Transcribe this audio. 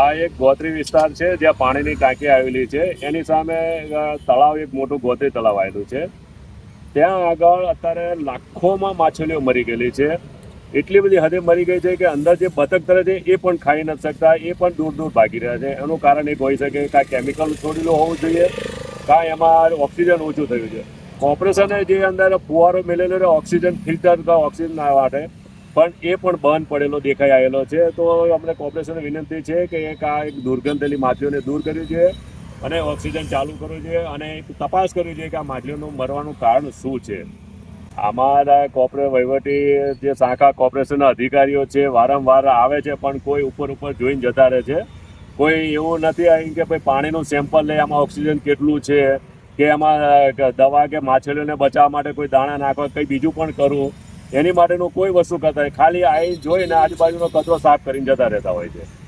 આ એક ગોત્રી વિસ્તાર છે, જ્યાં પાણીની ટાંકી આવેલી છે. એની સામે તળાવ એક મોટું ગોત્રી તળાવ આવેલું છે. ત્યાં આગળ અત્યારે લાખોમાં માછલીઓ મરી ગયેલી છે. એટલી બધી હદે મરી ગઈ છે કે અંદર જે બતક તરે છે એ પણ ખાઈ નથી શકતા, એ પણ દૂર દૂર ભાગી રહ્યા છે. એનું કારણ એક હોઈ શકે કાં કેમિકલ છોડેલું હોવું જોઈએ, કાં એમાં ઓક્સિજન ઓછું થયું છે. કોર્પોરેશને જે અંદર ફુવારો મેળેલો ઓક્સિજન ફિલ્ટર ઓક્સિજન માટે પણ એ પણ બંધ પડેલો દેખાઈ આવેલો છે. તો અમને કોર્પોરેશનને વિનંતી છે કે એક આ એક દુર્ગંધેલી માછલીઓને દૂર કરવી જોઈએ અને ઓક્સિજન ચાલુ કરવું જોઈએ અને તપાસ કરવી જોઈએ કે આ માછલીઓનું મરવાનું કારણ શું છે. અમારા કોર્પોરે વહીવટી જે શાખા કોર્પોરેશનના અધિકારીઓ છે વારંવાર આવે છે પણ કોઈ ઉપર ઉપર જોઈને જતા રહે છે. કોઈ એવું નથી અહીં કે ભાઈ પાણીનું સેમ્પલ લે, આમાં ઓક્સિજન કેટલું છે, કે એમાં દવા કે માછલીઓને બચાવવા માટે કોઈ દાણા નાખવા કંઈ બીજું પણ કરવું એની માટેનું કોઈ વસ્તુ કરતા. ખાલી અહીં જોઈને આજુબાજુનો કચરો સાફ કરીને જતા રહેતા હોય છે